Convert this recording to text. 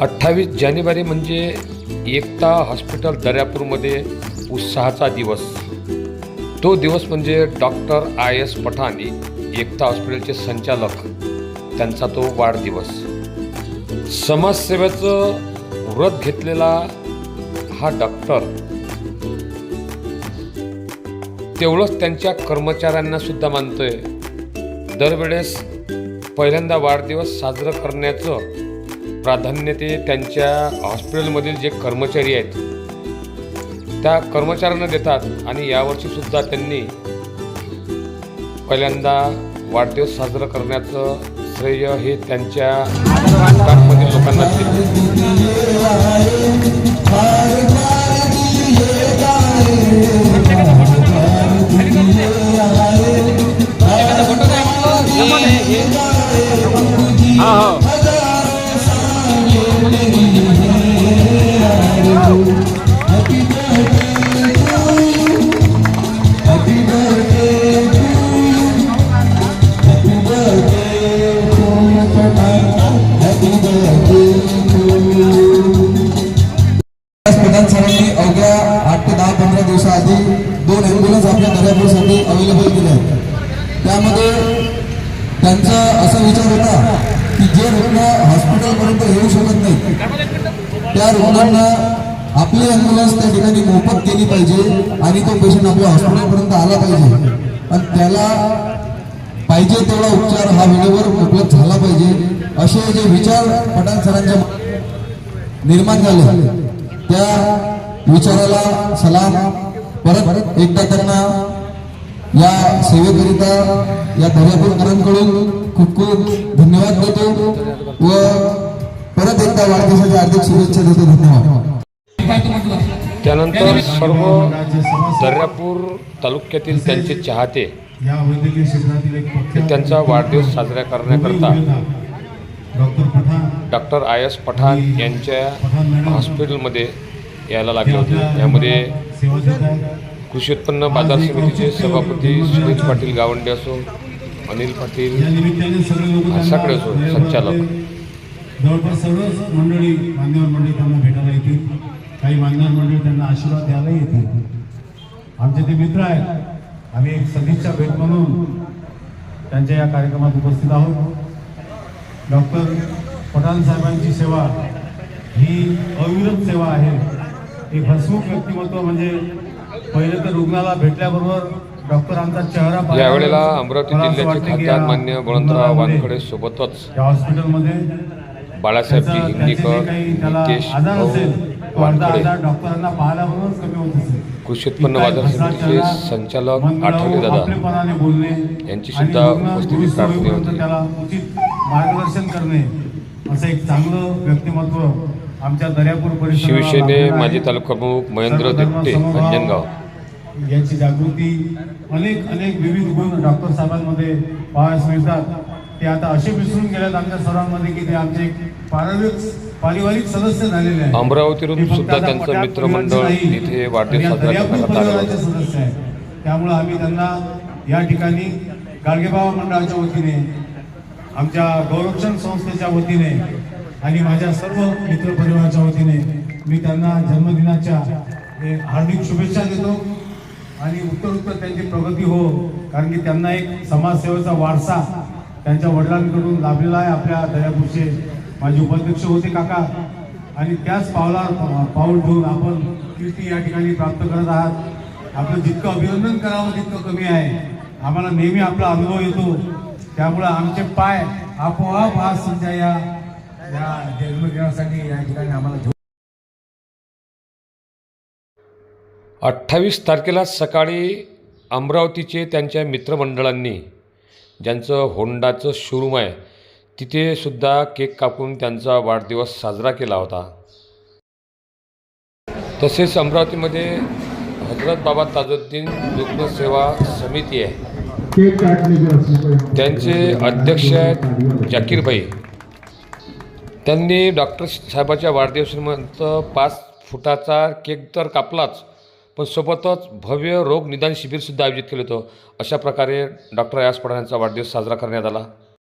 अठ्ठावीस जानेवारी म्हणजे एकता हॉस्पिटल दर्यापूरमध्ये उत्साहाचा दिवस. तो दिवस म्हणजे doctor I S Pathan Ekta हॉस्पिटलचे संचालक. त्यांचा तो वाढदिवस. समाजसेवेचं व्रत घेतलेला हा डॉक्टर. तेवढंच त्यांच्या कर्मचाऱ्यांना सुद्धा मानतोय. दरवेळेस पहिल्यांदा वाढदिवस साजरं करण्याचं प्राधान्य ते त्यांच्या हॉस्पिटलमधील जे कर्मचारी आहेत त्या कर्मचाऱ्यांना देतात आणि यावर्षीसुद्धा त्यांनी पहिल्यांदा वाढदिवस साजरा करण्याचं श्रेय हे त्यांच्या लोकांना दिले. दर्यापूरसाठी केले त्यामध्ये त्यांचा असा विचार होता की जे रुग्ण हॉस्पिटलपर्यंत येऊ शकत नाहीत त्या रुग्णांना आपली ॲम्ब्युलन्स त्या ठिकाणी मोफत केली पाहिजे आणि तो पेशंट आपल्या हॉस्पिटलपर्यंत आला पाहिजे. आणि त्याला पाहिजे तेवढा उपचार हा वेळेवर उपलब्ध झाला पाहिजे असे जे विचार पठाण सरांच्या निर्माण झाले. त्या विचाराला सलाम. परत एकदा त्यांना या सेवेकरिता या दर्यापूरकरांकडून खूप खूप धन्यवाद देतो व परत एकदा वाढदिवसाच्या हार्दिक शुभेच्छा देतो. धन्यवाद. त्यानंतर सर्व दर्यापूर तालुक्यातील त्यांचे चाहते या वैद्यकीय क्षेत्रातील एक प्रख्यात त्यांचा वाढदिवस साजरा करण्याकरता डॉक्टर आय एस पठाण यांच्या हॉस्पिटलमध्ये यायला लागले होते. यामध्ये कृषी उत्पन्न बाजार समितीचे सभापती सुनील पाटील गावंडे असो अनिल पाटील सगळे असो, संचालक. जवळपास सर्वच मंडळी मान्यवर मंडळी त्यांना भेटायला येतील. काही मान्यवर मंडळी त्यांना आशीर्वाद द्यायला येतील. आमचे ते मित्र आहेत. आम्ही एक सदिच्छा भेट म्हणून त्यांच्या या कार्यक्रमात उपस्थित आहोत. डॉक्टर पठाण साहेबांची सेवा ही अविरत सेवा आहे. एक हसमुख व्यक्तिमत्व म्हणजे पहिले तर रुग्णाला भेटल्याबरोबर डॉक्टरांचा चेहरा यावेळेला अमरावती जिल्ह्याचे खासदार मान्य बळवंतराव रुग्णालयामध्ये, वानखडे सोबतच या हॉस्पिटलमध्ये बाळासाहेबजी त्याला नितेश वानखडे डॉक्टरांना पाहिल्याबरोबरच कमी होत असेल. कृषी उत्पन्न बाजार समितीचे संचालक आठवले दादा. यांची सुद्धा उपस्थिती होती. त्याला उचित मार्गदर्शन करणे असं एक चांगलं व्यक्तिमत्व शिवसेने आहे. माजी तालुका प्रमुख महेंद्र दिपटे अंजनगाव याची जागृती अनेक अनेक विविध गुण डॉक्टर साहेबांमध्ये पाहायला मिळतात. ते आता असे मिसळून गेल्यात आमच्या सर्वांमध्ये की ते आमचे एक पारिवारिक पारिवारिक सदस्य झालेले आहेत. अमरावतीवरून सुद्धा त्यांचं मित्रमंडळ इथे वाढदिवस साजरा करण्यात आलं. सदस्य आहेत. त्यामुळे आम्ही त्यांना या ठिकाणी गाडगेबाबा मंडळाच्या वतीने आमच्या गौरक्षण संस्थेच्या वतीने आणि माझ्या सर्व मित्रपरिवाराच्या वतीने मी त्यांना जन्मदिनाच्या हार्दिक शुभेच्छा देतो. आणि उत्तर उत्तर त्यांची प्रगती हो कारण की त्यांना एक समाजसेवेचा वारसा त्यांच्या वडिलांकडून लाभलेला आहे आपल्या दयापूरचे माझे उपाध्यक्ष होते काका. आणि त्याच पावला पाऊल ठेवून आपण कीर्ती या ठिकाणी प्राप्त करत आहात. आपलं जितकं अभिनंदन करावं तितकं कमी आहे. आम्हाला नेहमी आपला अनुभव येतो. त्यामुळं आमचे पाय आपोआप आज सध्या या या जन्मदिनासाठी या ठिकाणी आम्हाला अठ्ठावीस तारखेला सकाळी अमरावतीचे त्यांच्या मित्रमंडळांनी ज्यांचं होंडाचं शोरूम आहे तिथे सुद्धा केक कापून त्यांचा वाढदिवस साजरा केला होता. तसेच अमरावतीमध्ये हजरत बाबा ताजुद्दीन रुग्ण सेवा समिती आहे. त्यांचे अध्यक्ष आहेत जाकीरभाई. त्यांनी डॉक्टर साहेबाच्या वाढदिवसानिमित्त पाच फुटाचा केक तर कापलाच पण सोबतच भव्य रोग निदान शिबिरसुद्धा आयोजित केलं होतं. अशा प्रकारे डॉक्टर यास पठाण यांचा वाढदिवस साजरा करण्यात आला.